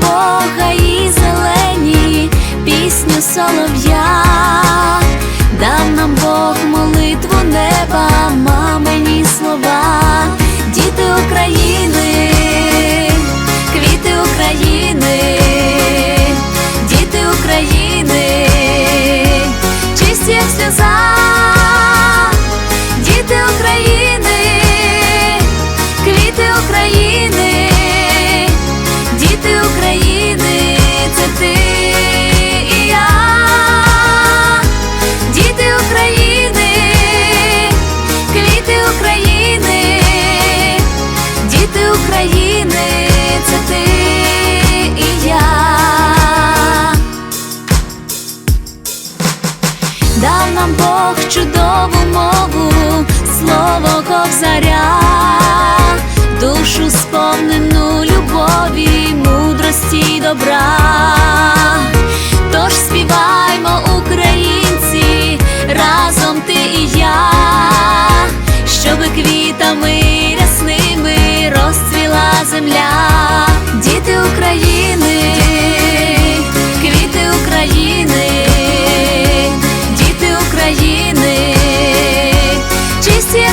Бога і зелені пісню солов'я, дав нам Бог молитву неба, мамині слова, діти України, квіти України, діти України, чисті як сльоза.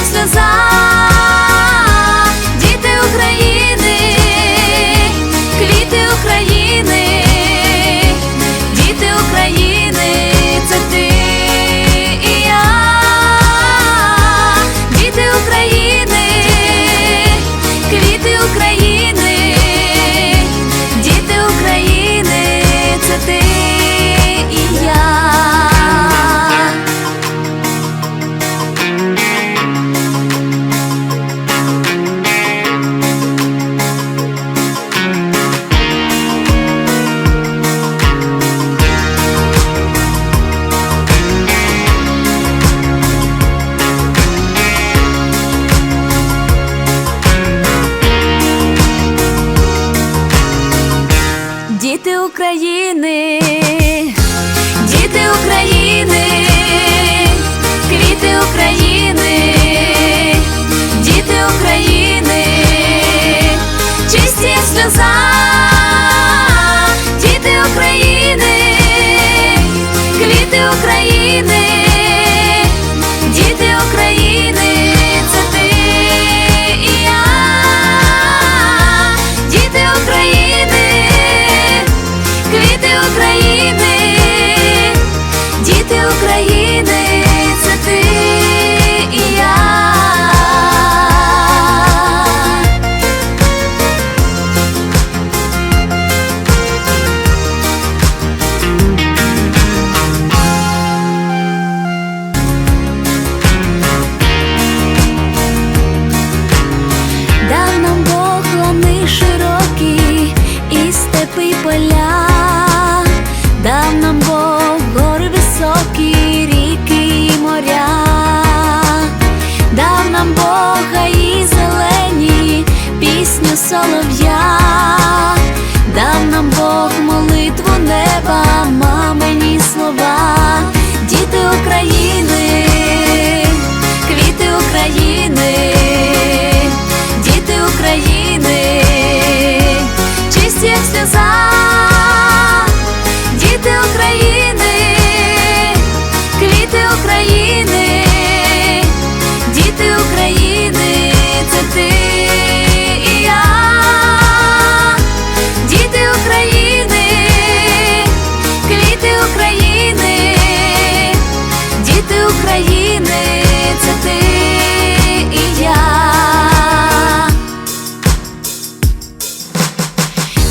сльоза. України, діти України, квіти України, діти України. all of you.